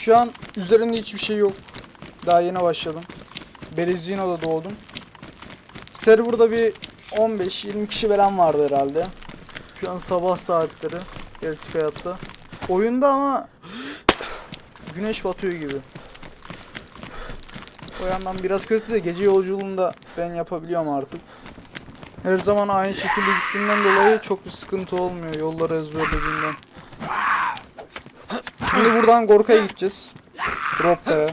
Şu an üzerinde hiçbir şey yok. Daha yeni başladım. Berezino'da doğdum. Server'da bir 15-20 kişi falan vardı herhalde. Şu an sabah saatleri. Gerçek hayatta. Oyunda ama güneş batıyor gibi. O yandan biraz kötü de gece yolculuğunda ben yapabiliyorum artık. Her zaman aynı şekilde gittiğimden dolayı çok bir sıkıntı olmuyor yolları ezberlediğimden. Şimdi buradan Gorka'ya gideceğiz. Roppa'ya.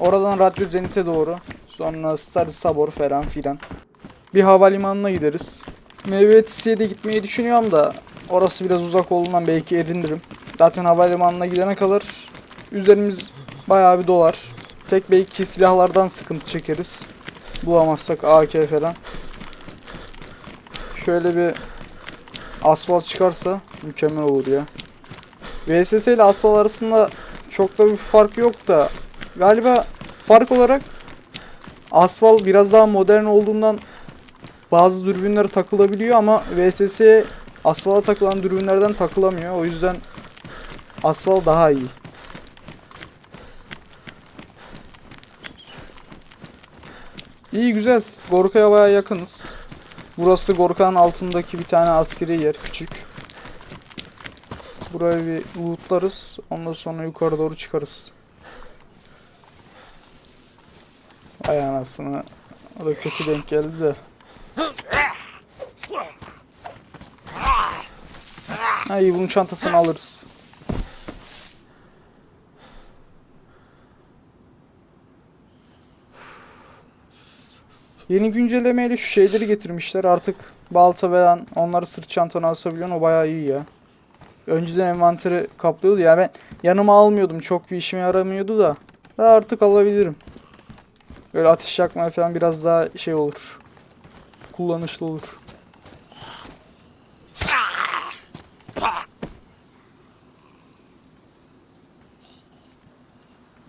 Oradan Radyo Zenit'e doğru. Sonra Star Sabor falan filan. Bir havalimanına gideriz. MVTC'ye de gitmeyi düşünüyorum da orası biraz uzak olduğundan belki edinirim. Zaten havalimanına gidene kadar üzerimiz bayağı bir dolar. Tek belki silahlardan sıkıntı çekeriz. Bulamazsak AK falan. Şöyle bir asfalt çıkarsa mükemmel olur ya. VSS ile asfalt arasında çok da bir fark yok da galiba fark olarak asfalt biraz daha modern olduğundan bazı dürbünler takılabiliyor ama VSS asfalta takılan dürbünlerden takılamıyor. O yüzden asfalt daha iyi. İyi güzel. Gorka'ya baya yakınız. Burası Gorka'nın altındaki bir tane askeri yer. Küçük. Burayı bir lootlarız. Ondan sonra yukarı doğru çıkarız. Ay anasını. O da kötü denk geldi de. Ha iyi bunun çantasını alırız. Yeni güncellemeyle şu şeyleri getirmişler. Artık balta falan onları sırt çantana asabiliyorsun. O bayağı iyi ya. Önceden envanteri kaplıyordu ya ben yanıma almıyordum. Çok bir işime yaramıyordu da. Da artık alabilirim. Böyle ateş yakmaya falan biraz daha şey olur. Kullanışlı olur.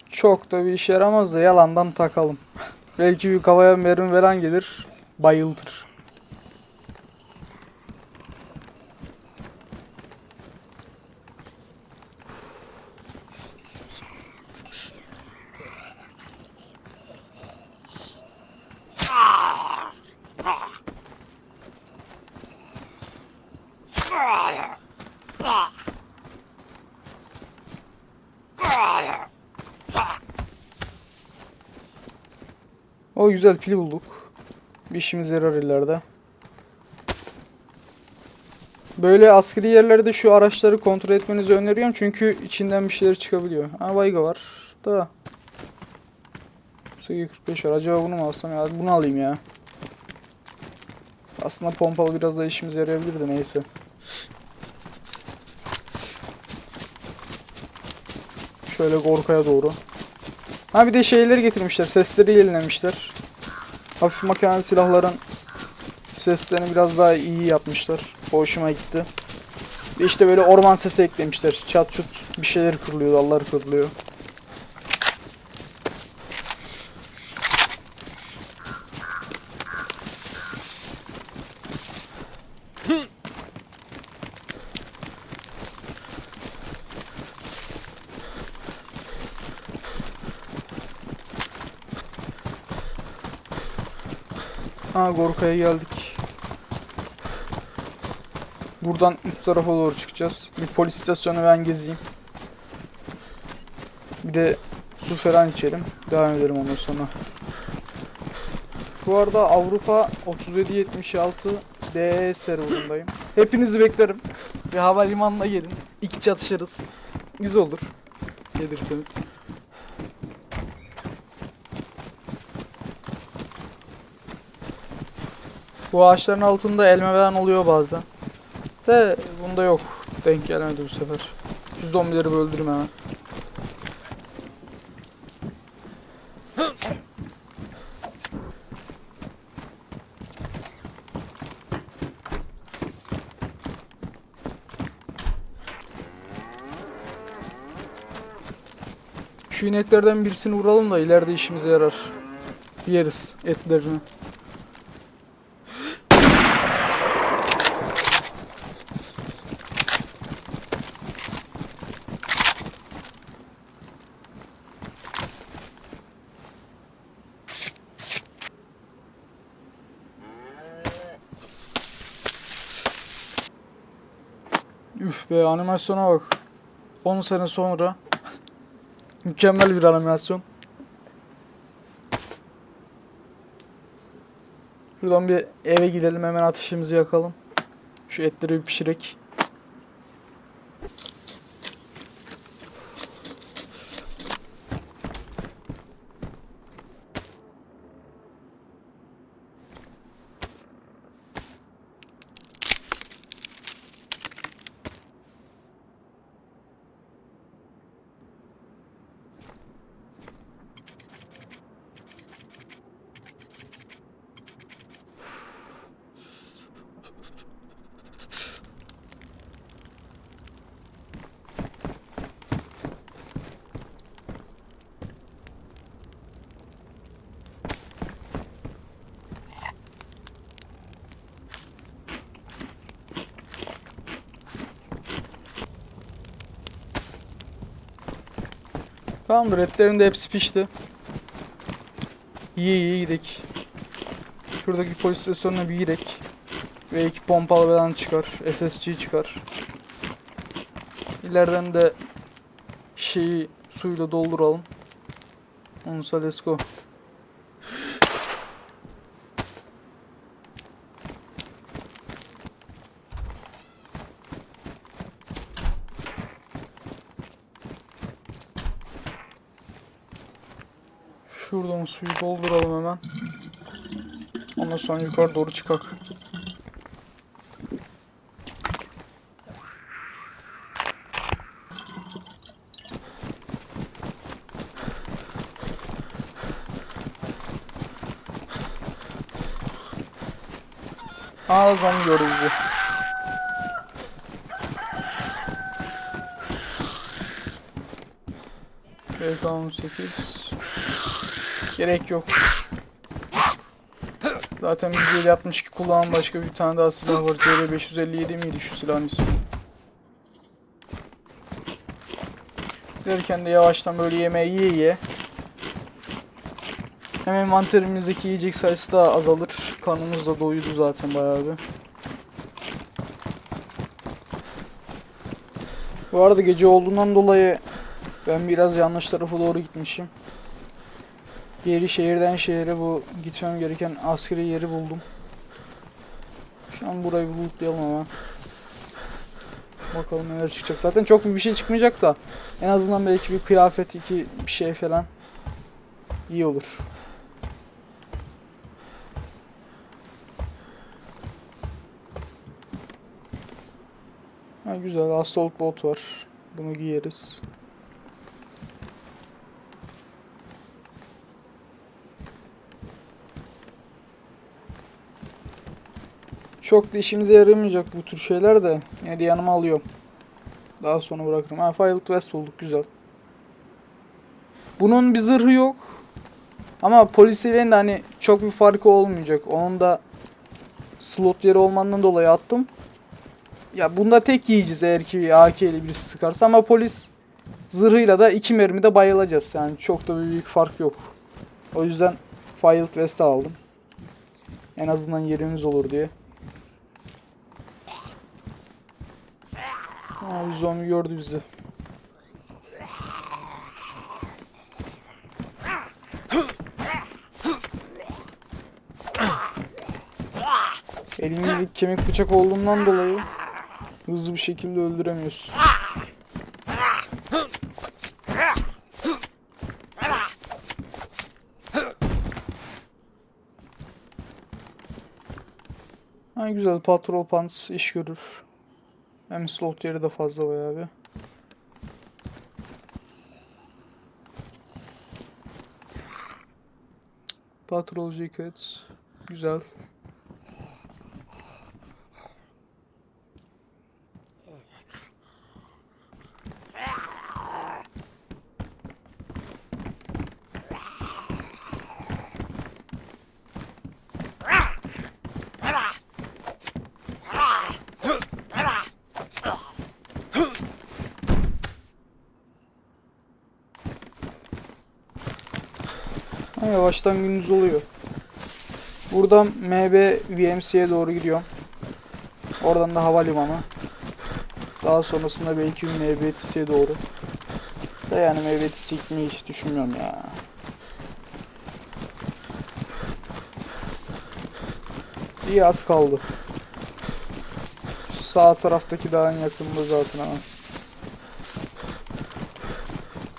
Çok da bir işe yaramaz da yalandan takalım. Belki bir kafaya mermi falan gelir. Bayıltır. O güzel pil bulduk. Bir işimize yarar ileride. Böyle askeri yerlerde şu araçları kontrol etmenizi öneriyorum çünkü içinden bir şeyler çıkabiliyor. Ha Vayga var da. Segi 45 var. Acaba bunu mu alsam ya? Bunu alayım ya. Aslında pompalı biraz da işimize yarayabilir de neyse. Şöyle Gorka'ya doğru. Ha bir de şeyleri getirmişler. Sesleri yenilemişler. Hafif makinalı silahların seslerini biraz daha iyi yapmışlar. Hoşuma gitti. İşte böyle orman sesi eklemişler. Çat çut bir şeyler kırılıyor, dallar kırılıyor. Gorka'ya geldik. Buradan üst tarafa doğru çıkacağız. Bir polis istasyonu ben gezeyim. Bir de su falan içelim. Devam edelim ondan sonra. Bu arada Avrupa 3776 DE serverındayım. Hepinizi beklerim. Bir havalimanına gelin. İki çatışırız. Güzel olur. Gelirseniz. Bu ağaçların altında elma falan oluyor bazen. De bunda yok. Denk gelmedi bu sefer. Şu zombileri bir öldürüm hemen. Şu ineklerden birisini vuralım da ileride işimize yarar. Yeriz etlerini. Be animasyona bak. 10 sene sonra. Mükemmel bir animasyon. Şuradan bir eve gidelim hemen ateşimizi yakalım. Şu etleri bir pişirek. Tamamdır etlerin de hepsi pişti. İyi iyi gidek. Şuradaki polis istasyonuna bir gidek. Ve iki pompalı falan çıkar. SSG çıkar. İleriden de şeyi suyla dolduralım. Onsa let's go. Şuradan suyu dolduralım hemen. Sonra yukarı doğru çıkak. Aa zombi gördü bizi. BK18 Gerek yok. Zaten biz 762 kullanan başka bir tane daha silah var. CR557 miydi şu silahın ismi? Derken de yavaştan böyle yemeği yiye yiye. Hem envanterimizdeki yiyecek sayısı da azalır. Karnımız da doydu zaten bayağı bir. Bu arada gece olduğundan dolayı ben biraz yanlış tarafa doğru gitmişim. Yeri şehirden şehire bu gitmem gereken askeri yeri buldum. Şu an burayı bir lootlayalım hemen. Bakalım neler çıkacak. Zaten çok bir şey çıkmayacak da en azından belki bir kıyafet iki bir şey falan iyi olur. Ha, güzel assault bot var. Bunu giyeriz. Çok da işimize yaramayacak bu tür şeyler de yine de yanıma alıyorum. Daha sonra bırakırım. Ha Filed West bulduk güzel. Bunun bir zırhı yok. Ama polisiyle de hani çok bir farkı olmayacak. Onun da slot yeri olmandan dolayı attım. Ya bunda tek yiyeceğiz eğer ki AK ile birisi sıkarsa ama polis zırhıyla da iki mermide bayılacağız. Yani çok da büyük fark yok. O yüzden Filed West'i aldım. En azından yerimiz olur diye. Abi zombi gördü bizi. Elimizde kemik bıçak olduğundan dolayı hızlı bir şekilde öldüremiyoruz. Ha güzel patrol pants iş görür. Hem slot yeri de fazla bayağı bir. Patrol jacket. Güzel. Ha, yavaştan gündüz oluyor. Buradan MB VMC'ye doğru gidiyorum. Oradan da havalimanı. Daha sonrasında belki MBTC'ye doğru. Da yani MBTC gitmeyi hiç düşünmüyorum ya. İyi az kaldı. Sağ taraftaki dağın yakınında zaten ama.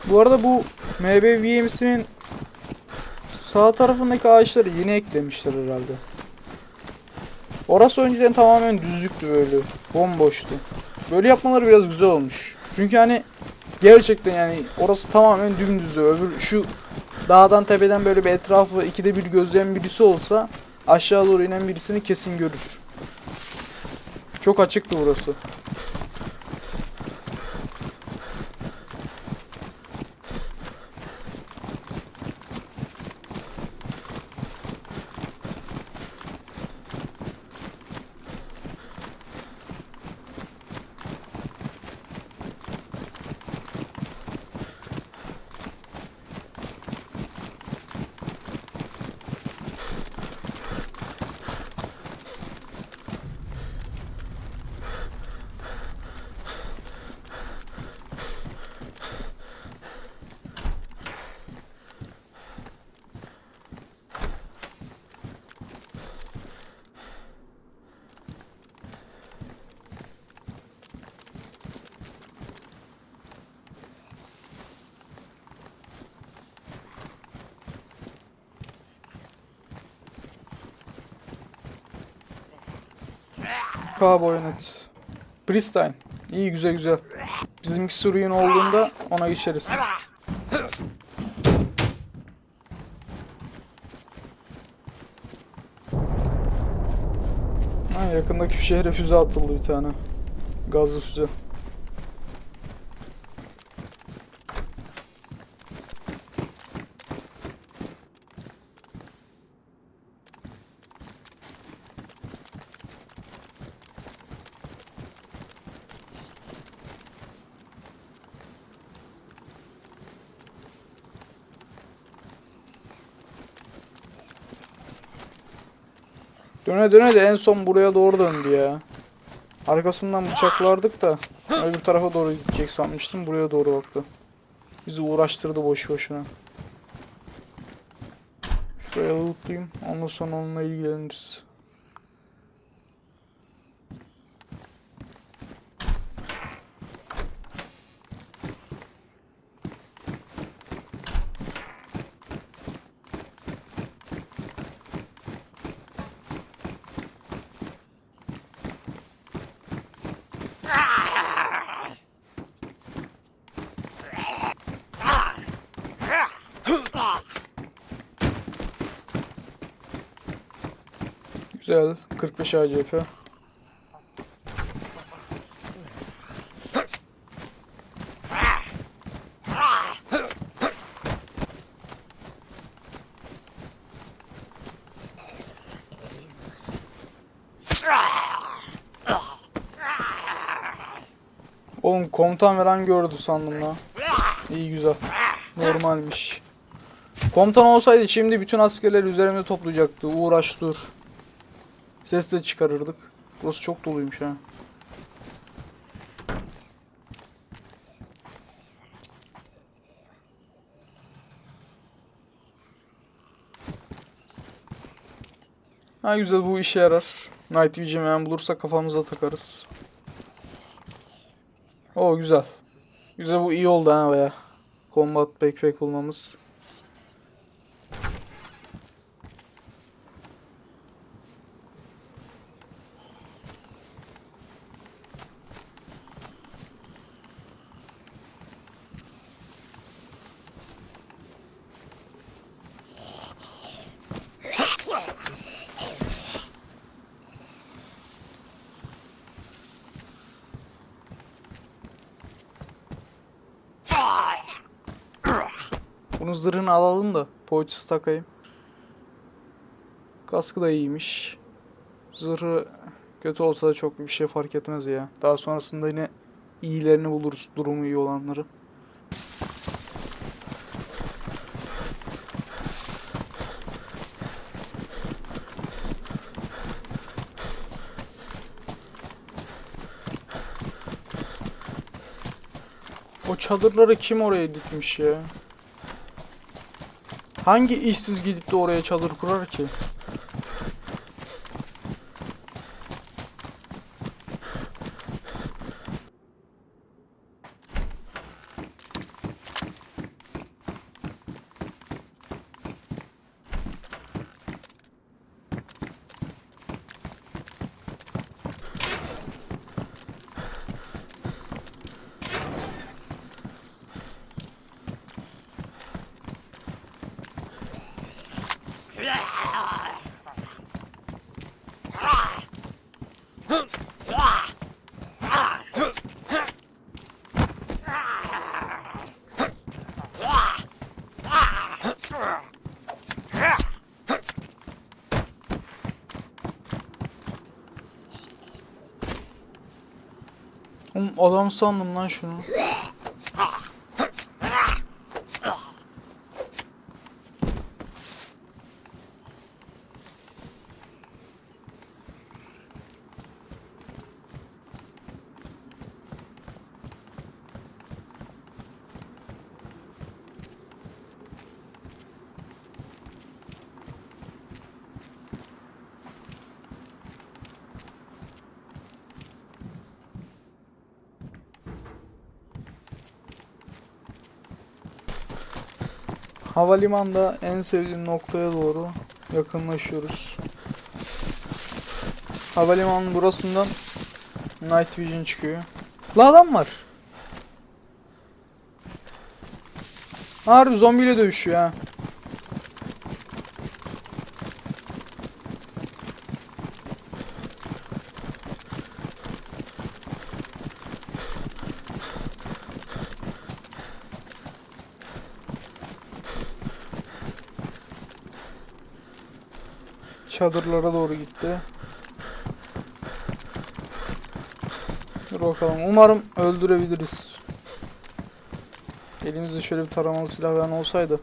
Bu arada bu MB VM'sinin sağ tarafındaki ağaçları yeni eklemişler herhalde. Orası önceden tamamen düzlüktü böyle. Bomboştu. Böyle yapmaları biraz güzel olmuş. Çünkü hani gerçekten yani orası tamamen dümdüzdü. Öbür şu dağdan tepeden böyle bir etrafı ikide bir gözleyen birisi olsa aşağı doğru inen birisini kesin görür. Çok açıktı burası. Cowboy net. Pristine. İyi güzel güzel. Bizimki Suriyun olduğunda ona geçeriz. Ha, yakındaki bir şehre füze atıldı bir tane. Gazlı füze. Döne döne de en son buraya doğru döndü ya. Arkasından bıçaklardık da öbür tarafa doğru gidecek sanmıştım. Buraya doğru baktı. Bizi uğraştırdı boş boşuna. Şuraya lootlayayım. Ondan sonra onunla ilgileniriz. Güzel. 45 ACP. Oğlum komutan veren gördü sandım lan. İyi güzel. Normalmiş. Komutan olsaydı şimdi bütün askerleri üzerimize toplayacaktı. Uğraş dur. Ses de çıkarırdık. Burası çok doluymuş ha. Ha güzel bu işe yarar. Night Vision hemen bulursak kafamıza takarız. O güzel. Güzel bu iyi oldu ha baya. Combat backpack bulmamız. Bunun zırhını alalım da poğaçası takayım. Kaskı da iyiymiş. Zırhı kötü olsa da çok bir şey fark etmez ya. Daha sonrasında yine iyilerini buluruz. Durumu iyi olanları. O çadırları kim oraya dikmiş ya? Hangi işsiz gidip de oraya çadır kurar ki? Oğlum adam sandım lan şunu. Havalimanında en sevdiğim noktaya doğru yakınlaşıyoruz. Havalimanının burasından Night Vision çıkıyor. La adam var. Harbi zombiyle dövüşüyor ha. Çadırlara doğru gitti. Dur bakalım. Umarım öldürebiliriz. Elimizde şöyle bir taramalı silah falan olsaydı.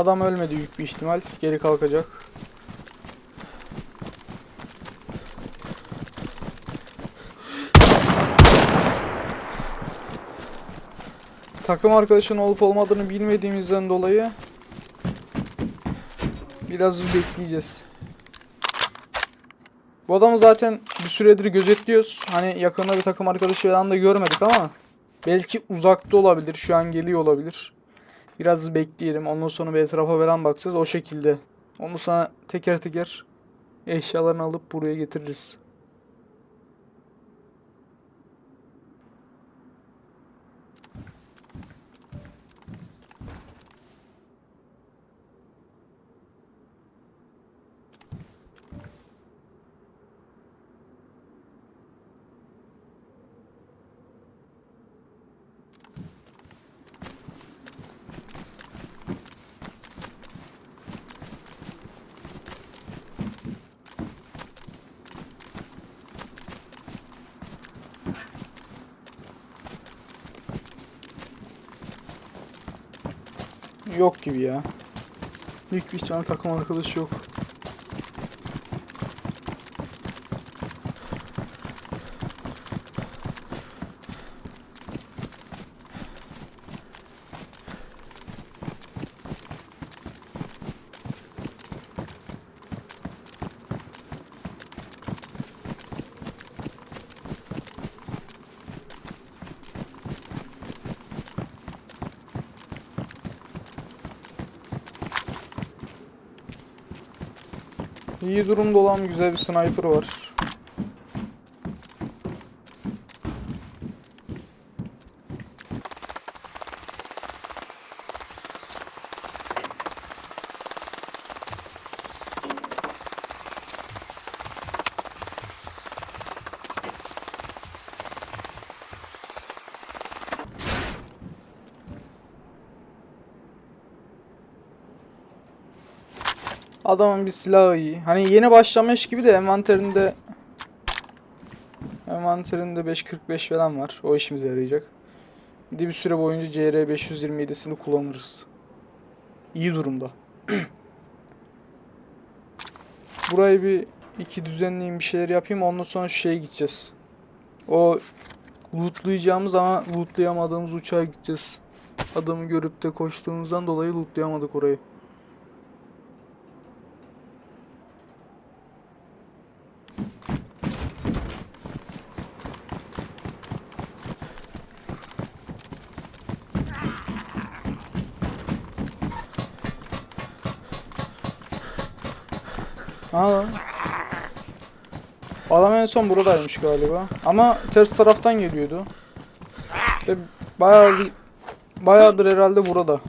Adam ölmedi büyük bir ihtimal. Geri kalkacak. Takım arkadaşın olup olmadığını bilmediğimizden dolayı biraz bekleyeceğiz. Bu adamı zaten bir süredir gözetliyoruz. Hani yakında bir takım arkadaşı falan da görmedik ama belki uzakta olabilir. Şu an geliyor olabilir. Biraz bekleyelim. Ondan sonra bir etrafa falan bakacağız. O şekilde. Ondan sonra teker teker eşyalarını alıp buraya getiririz. Yok gibi ya. Büyük bir ihtimal takım arkadaşı yok. İyi durumda olan güzel bir sniper var. Adamın bir silahı iyi. Hani yeni başlamış gibi de envanterinde envanterinde 5.45 falan var. O işimize yarayacak. Bir de bir süre boyunca CR 527'sini kullanırız. İyi durumda. Burayı bir iki düzenleyeyim bir şeyler yapayım ondan sonra şu şeye gideceğiz. O lootlayacağımız ama lootlayamadığımız uçağa gideceğiz. Adamı görüp de koştuğumuzdan dolayı lootlayamadık orayı. Aa. Adam en son buradaymış galiba. Ama ters taraftan geliyordu. Ve bayağı bayağıdır herhalde burada.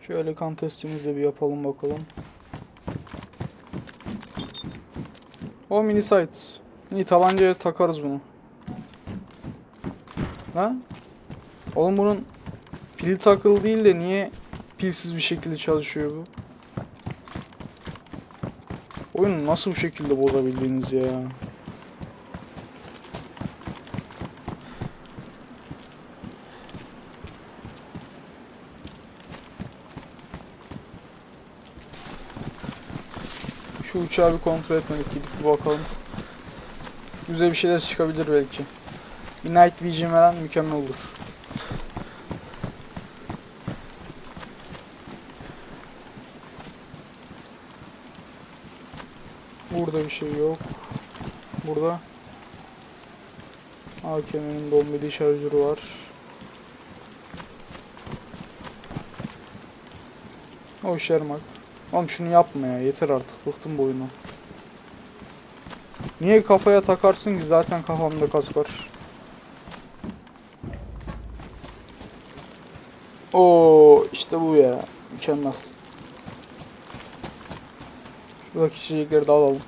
Şöyle kan testimizi de bir yapalım bakalım. O mini sight. İyi tabancaya takarız bunu. Ha? Oğlum bunun pili takılı değil de niye pilsiz bir şekilde çalışıyor bu? Oyunu nasıl bu şekilde bozabildiniz ya? Şu uçağı bir kontrol etmedik gidip bir bakalım. Güzel bir şeyler çıkabilir belki. Bir Night Vision veren mükemmel olur. Burada bir şey yok. Burada AKM'nin bombeli şarjörü var. O Shermark. Oğlum şunu yapma ya yeter artık bıktım bu oyunu. Niye kafaya takarsın ki zaten kafamda kask var. Oo işte bu ya. Mükemmel. Şuradaki içecekleri de alalım.